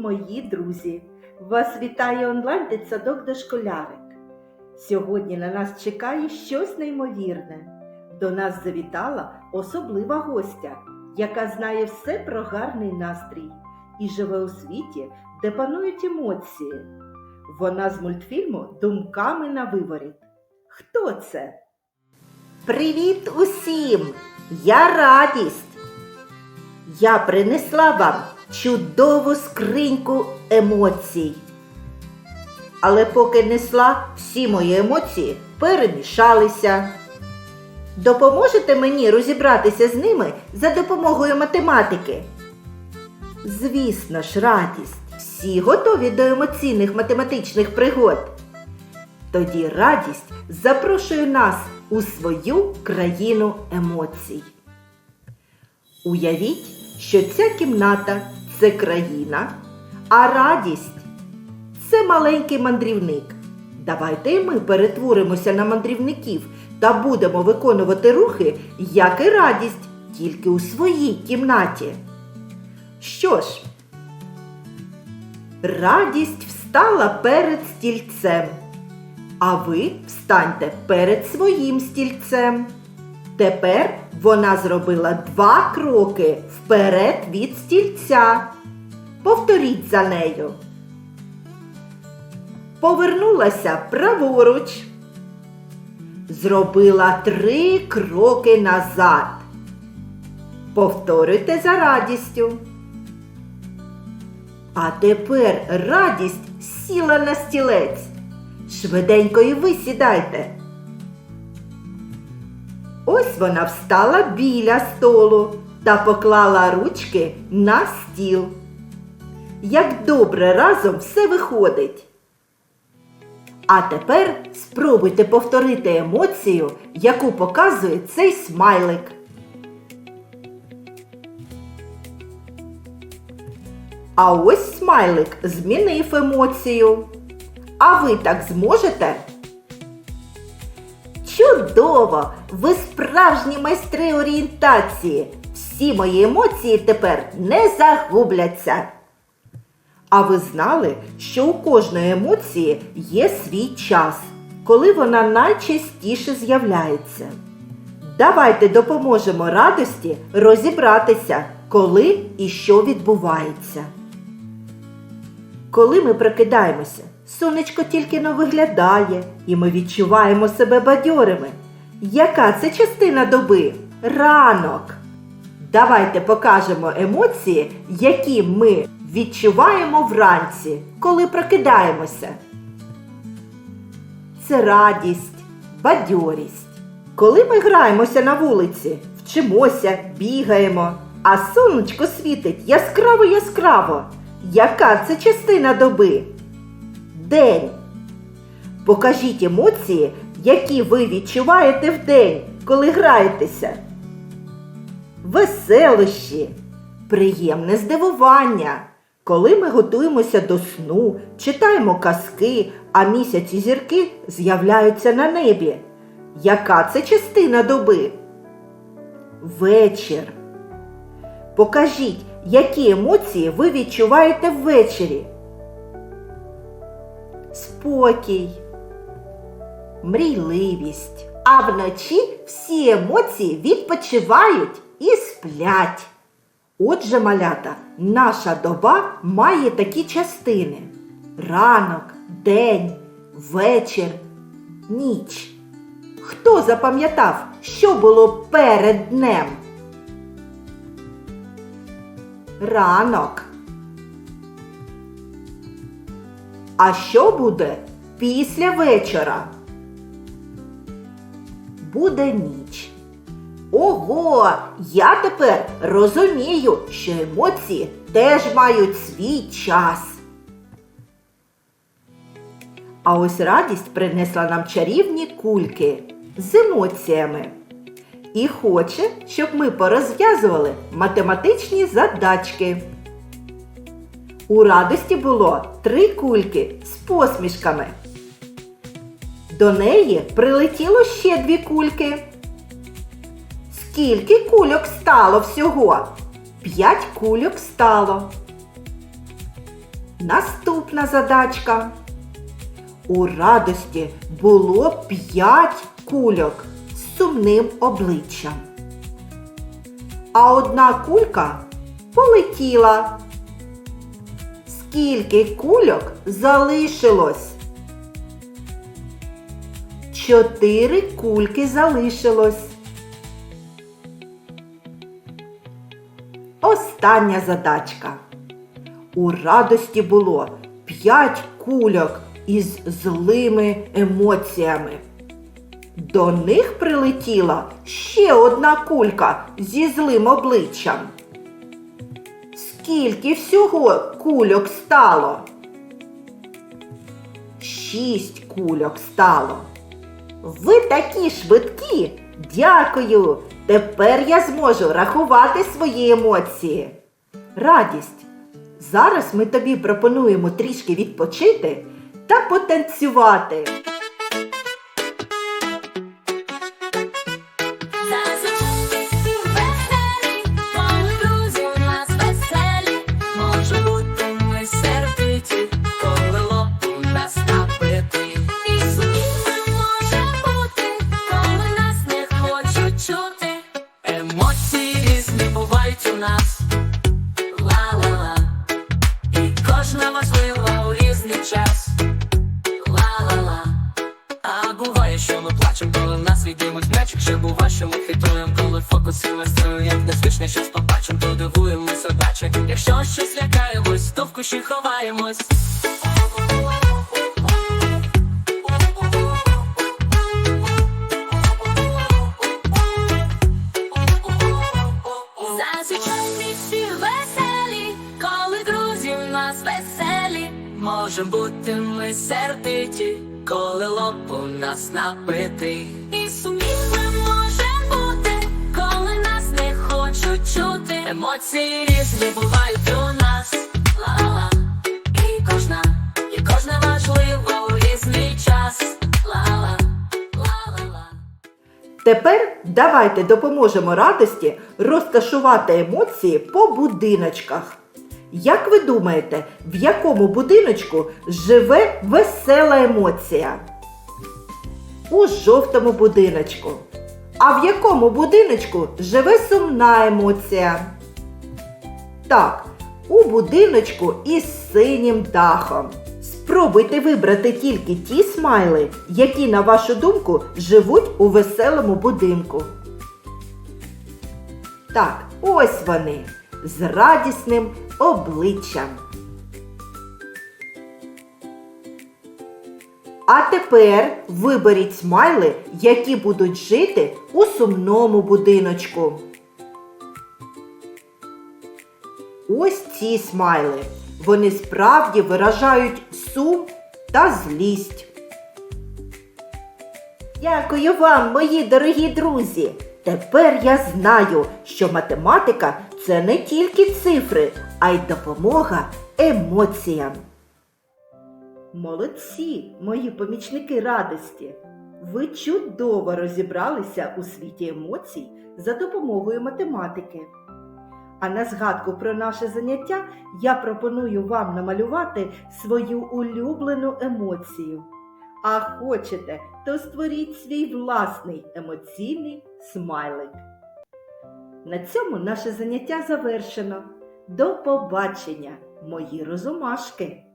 мої друзі! Вас вітає онлайн дитсадок дошколярик. Сьогодні на нас чекає щось неймовірне. До нас завітала особлива гостя, яка знає все про гарний настрій і живе у світі, де панують емоції. Вона з мультфільму Думками на виворіт. Хто це? Привіт усім! Я радість! Я принесла вам чудову скриньку емоцій. Але поки несла, всі мої емоції перемішалися. Допоможете мені розібратися з ними за допомогою математики? Звісно ж, радість. Всі готові до емоційних математичних пригод. Тоді радість запрошує нас у свою країну емоцій. Уявіть, що ця кімната це країна, а радість це маленький мандрівник. Давайте ми перетворимося на мандрівників та будемо виконувати рухи, як і радість, тільки у своїй кімнаті. Що ж, радість встала перед стільцем, а ви встаньте перед своїм стільцем. Тепер вона зробила два кроки вперед від стільця. Повторіть за нею. Повернулася праворуч. Зробила три кроки назад. Повторюйте за радістю. А тепер радість сіла на стілець. Швиденько і ви сідайте. Ось вона встала біля столу та поклала ручки на стіл. Як добре разом все виходить. А тепер спробуйте повторити емоцію, яку показує цей смайлик. А ось смайлик змінив емоцію. А ви так зможете? Чудово! Ви справжні майстри орієнтації. Всі мої емоції тепер не загубляться. А ви знали, що у кожної емоції є свій час, коли вона найчастіше з'являється? Давайте допоможемо радості розібратися, коли і що відбувається. Коли ми прокидаємося, сонечко тільки но виглядає, і ми відчуваємо себе бадьорими. Яка це частина доби? Ранок. Давайте покажемо емоції, які ми відчуваємо вранці, коли прокидаємося. Це радість, бадьорість. Коли ми граємося на вулиці, вчимося, бігаємо, а сонечко світить яскраво яскраво. Яка це частина доби? День. Покажіть емоції, які ви відчуваєте вдень, коли граєтеся. Веселощі, приємне здивування. Коли ми готуємося до сну, читаємо казки, а місяць і зірки з'являються на небі. Яка це частина доби? Вечір. Покажіть, які емоції ви відчуваєте ввечері. Спокій, мрійливість. А вночі всі емоції відпочивають і сплять. Отже, малята, наша доба має такі частини: ранок, день, вечір, ніч. Хто запам'ятав, що було перед днем? Ранок. А що буде після вечора? Буде ніч. Ого, я тепер розумію, що емоції теж мають свій час. А ось радість принесла нам чарівні кульки з емоціями. І хоче, щоб ми порозв'язували математичні задачки. У радості було три кульки з посмішками. До неї прилетіло ще дві кульки. Скільки кульок стало всього? П'ять кульок стало. Наступна задачка. У радості було п'ять кульок з сумним обличчям. А одна кулька полетіла. Скільки кульок залишилось? Чотири кульки залишилось. Остання задачка. У радості було п'ять кульок із злими емоціями. До них прилетіла ще одна кулька зі злим обличчям. Скільки всього кульок стало? Шість кульок стало. Ви такі швидкі. Дякую. Тепер я зможу рахувати свої емоції. Радість. Зараз ми тобі пропонуємо трішки відпочити та потанцювати. Якщо щось лякаємось, то в кущі ховаємось Зазвичай ми всі веселі, коли друзі в нас веселі. Може бути ми сердиті, коли лоб у нас набитий. І сумнівно чути. Емоції різні бувають у нас. Ла-ла. І кожна, і кожна важлива у різний час. Ла-ла, ла-ла-ла. Тепер давайте допоможемо радості розташувати емоції по будиночках. Як ви думаєте, в якому будиночку живе весела емоція? У жовтому будиночку. А в якому будиночку живе сумна емоція? Так, у будиночку із синім дахом. Спробуйте вибрати тільки ті смайли, які, на вашу думку, живуть у веселому будинку. Так, ось вони з радісним обличчям. А тепер виберіть смайли, які будуть жити у сумному будиночку. Ось ці смайли. Вони справді виражають сум та злість. Дякую вам, мої дорогі друзі! Тепер я знаю, що математика це не тільки цифри, а й допомога емоціям. Молодці, мої помічники радості! Ви чудово розібралися у світі емоцій за допомогою математики. А на згадку про наше заняття я пропоную вам намалювати свою улюблену емоцію. А хочете, то створіть свій власний емоційний смайлик. На цьому наше заняття завершено. До побачення, мої розумашки!